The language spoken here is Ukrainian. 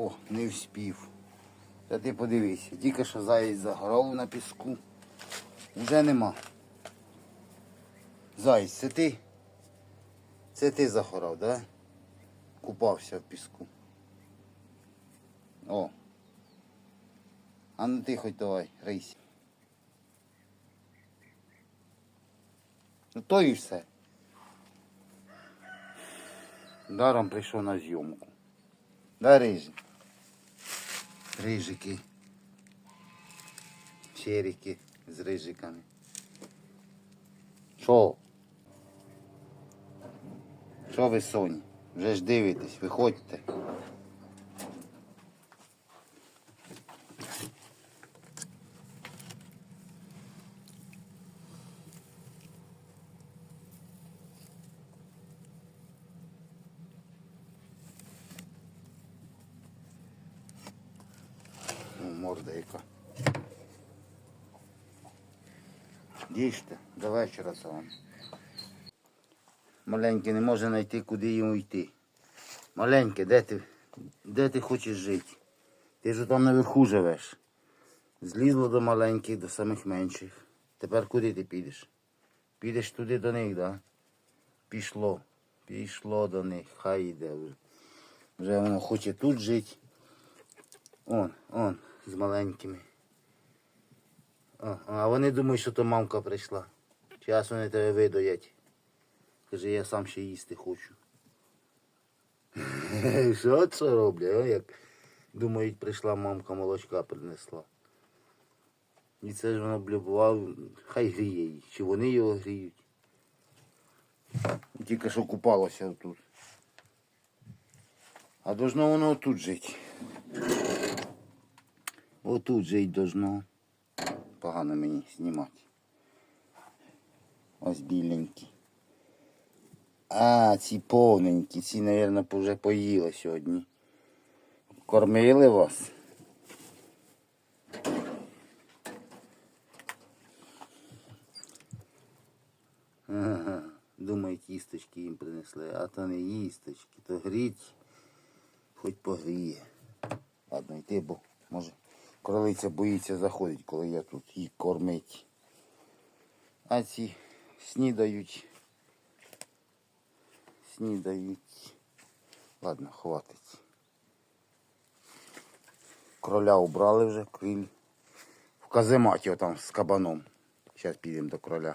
О, не вспів. Та ти подивися, тільки що заєць загорав на піску. Вже нема. Заєць, це ти? Це ти загорав, да? Купався в піску. О. А ну ти хоч давай, рийся. Ну то і все. Даром прийшов на зйомку. Да, рижі? Рижики. Черики з рижиками. Що? Що ви, Соні? Вже ж дивитесь, виходьте. Морда яка. Їжте, до вечора вами. Маленький не може знайти, куди йому йти. Маленький, де ти, де ти хочеш жити? Ти ж там наверху живеш. Злізло до маленьких, до самих менших. Тепер куди ти підеш? Підеш туди до них, да? Пішло. Пішло до них, хай йде вже. Вже воно хоче тут жити. Он, он, з маленькими. О, а вони думають, що то мамка прийшла. Час вони тебе видоять. Каже, я сам ще їсти хочу. Що це роблять? Як думають, прийшла мамка молочка принесла. І це ж воно блюбував, хай гріє її. Чи вони його гріють. Тільки що купалося тут. А должно воно тут жити. Отут жить должно. Погано мені знімати. Ось біленькі. А, ці повненькі, ці, мабуть, вже поїли сьогодні. Кормили вас? Ага. Думають, їсточки їм принесли, а то не їсточки, то гріть, хоч погріє. Ладно, йти, бо може кролиця боїться заходить, коли я тут її кормить. А ці снідають. Снідають. Ладно, хватить. Кроля убрали вже, криль. В казематі там з кабаном. Зараз підемо до кроля.